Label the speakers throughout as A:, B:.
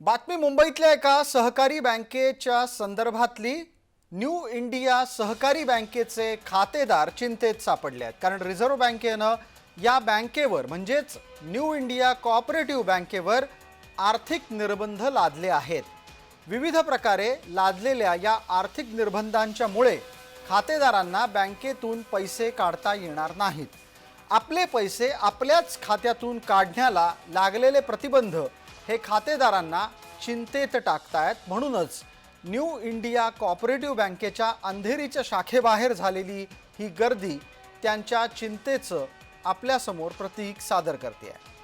A: बातमी मुंबईतल्या एका सहकारी बँकेच्या संदर्भातली न्यू इंडिया सहकारी बँकेचे खातेदार चिंतेत सापडले आहेत. कारण रिझर्व्ह बँकेनं या बँकेवर म्हणजेच न्यू इंडिया कॉपरेटिव्ह बँकेवर आर्थिक निर्बंध लादले आहेत. विविध प्रकारे लादलेल्या या आर्थिक निर्बंधांच्यामुळे खातेदारांना बँकेतून पैसे काढता येणार नाहीत. आपले पैसे आपल्याच खात्यातून काढण्याला लागलेले प्रतिबंध हे खातेदारांना चिंतेत टाकतायत म्हणूनच न्यू इंडिया कॉपरेटिव्ह बँकेच्या अंधेरीच्या शाखेबाहेर झालेली ही गर्दी त्यांच्या चिंतेचं आपल्यासमोर प्रतीक सादर करते आहे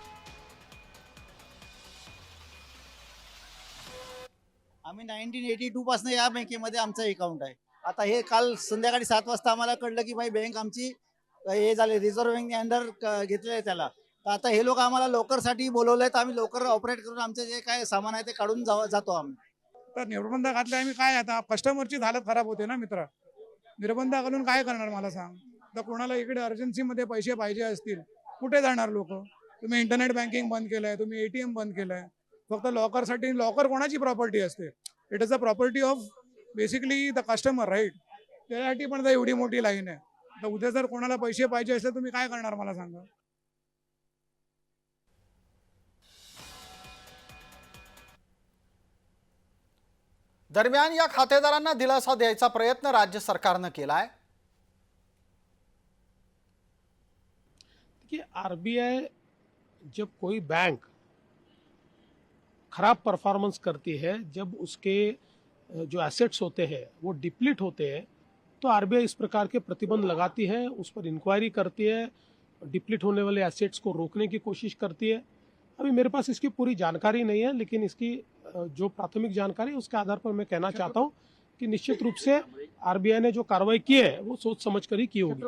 B: आम्ही नाईन्टीन एटी टू पासून या बँकेमध्ये आमचं अकाउंट आहे. आता हे काल संध्याकाळी सात वाजता आम्हाला कळलं की भाई बँक आमची हे झाले रिझर्व्ह बँकने अंडर घेतलेलं आहे त्याला. तर आता हे लोक आम्हाला लोकरसाठी बोलवलंय तर आम्ही लोकर ऑपरेट करून आमचं जे काय सामान आहे ते काढून जाव- जातो आम्ही.
C: तर निर्बंध घातले आम्ही काय आता? कस्टमरची हालत खराब होते ना मित्र. निर्बंध घालून काय करणार मला सांग? तर कोणाला इकडे अर्जन्सीमध्ये पैसे पाहिजे असतील कुठे जाणार लोक? तुम्ही इंटरनेट बँकिंग बंद केलंय तुम्ही एटीएम बंद केलंय. फक्त लॉकरसाठी लॉकर कोणाची प्रॉपर्टी असते? It is a property of basically the customer right त्यासाठी पण एवढी मोठी लाईन आहे. तर उद्या जर कोणाला पैसे पाहिजे असले तुम्ही काय करणार मला सांगा?
A: दरम्यान या खातेदारांना दिलासा द्यायचा प्रयत्न राज्य सरकारनं केलाय.
D: कि आरबीआई जब कोई बैंक खराब परफॉर्मेंस करती है जब उसके जो एसेट्स होते हैं वो डिप्लीट होते हैं तो आरबीआई इस प्रकार के प्रतिबंध लगाती है, उस पर इंक्वायरी करती है डिप्लीट होने वाले एसेट्स को रोकने की कोशिश करती है। अभी मेरे पास इसकी पूरी जानकारी नहीं है, लेकिन इसकी जो प्राथमिक जानकारी है, उसके आधार पर मैं कहना चाहता हूँ कि निश्चित रूप से आरबीआई ने जो कार्रवाई की है, वो सोच समझ कर ही की होगी।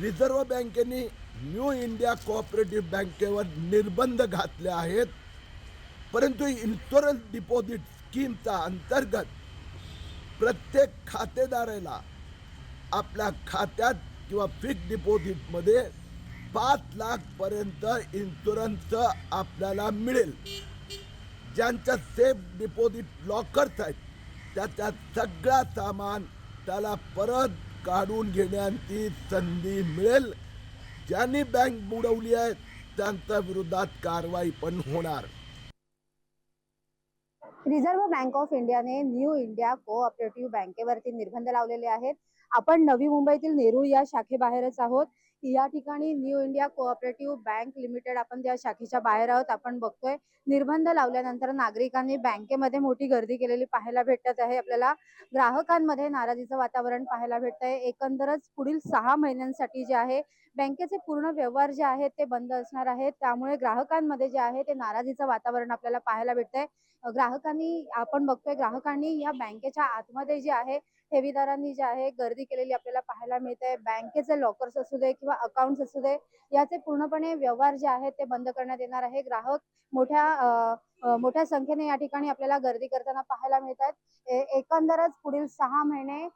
E: रिझर्व्ह बँकेने न्यू इंडिया कोऑपरेटिव्ह बँकेवर निर्बंध घातले आहेत, परंतु इन्शुरन्स डिपॉझिट स्कीमचा अंतर्गत प्रत्येक खातेदाराला आपल्या खात्यात किंवा फिक्स डिपॉझिटमध्ये पाच लाखपर्यंत इन्शुरन्स आपल्याला मिळेल. ज्यांच्या सेफ डिपॉझिट लॉकर्स आहेत त्याचा सगळा सामान त्याला परत काढून घेण्याची संधी मिळेल. ज्यांनी बँक बुडवली आहे त्यांच्या विरोधात कारवाई पण होणार.
F: रिझर्व्ह बँक ऑफ इंडियाने न्यू इंडिया कोऑपरेटिव्ह बँकेवरती निर्बंध लावलेले आहेत. आपण नवी मुंबईतील नेरूळ या शाखेबाहेरच आहोत. या ठिकाणी new India cooperative bank limited आपण त्या शाखेच्या बाहेर आहोत आपण बघतोय. निर्बंध लावल्यानंतर नागरिकांनी बँकेमध्ये मोठी गर्दी केलेली पाहायला भेटत आहे. आपल्याला ग्राहकांमध्ये नाराजीचं वातावरण पाहायला भेटत आहे. एकंदरच पुढील सहा महिन्यांसाठी जे आहे बँकेचे पूर्ण व्यवहार जे आहेत ते बंद असणार आहेत. त्यामुळे ग्राहकांमध्ये जे आहे ते नाराजीचं वातावरण आपल्याला पाहायला भेटतंय. ग्राहकांनी आपण बघतोय ग्राहकांनी या बँकेच्या आतमध्ये जे आहे ठेवीदारांनी जे आहे गर्दी केलेली आपल्याला पाहायला मिळते. बँकेचे लॉकर्स असू दे किंवा अकाउंट्स असू दे याचे पूर्णपणे व्यवहार जे आहेत ते बंद करण्यात येणार आहे. ग्राहक मोठ्या मोठ्या संख्येने या ठिकाणी आपल्याला गर्दी करताना पाहायला मिळत आहेत एकंदरच पुढील सहा महिने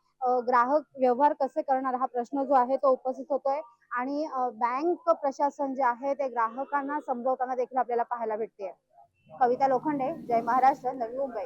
F: ग्राहक व्यवहार कसे करणार हा प्रश्न जो आहे तो उपस्थित होतोय. आणि बँक प्रशासन जे आहे ते ग्राहकांना समजवताना देखील आपल्याला पाहायला भेटते कविता लोखंडे जय महाराष्ट्र नवी मुंबई.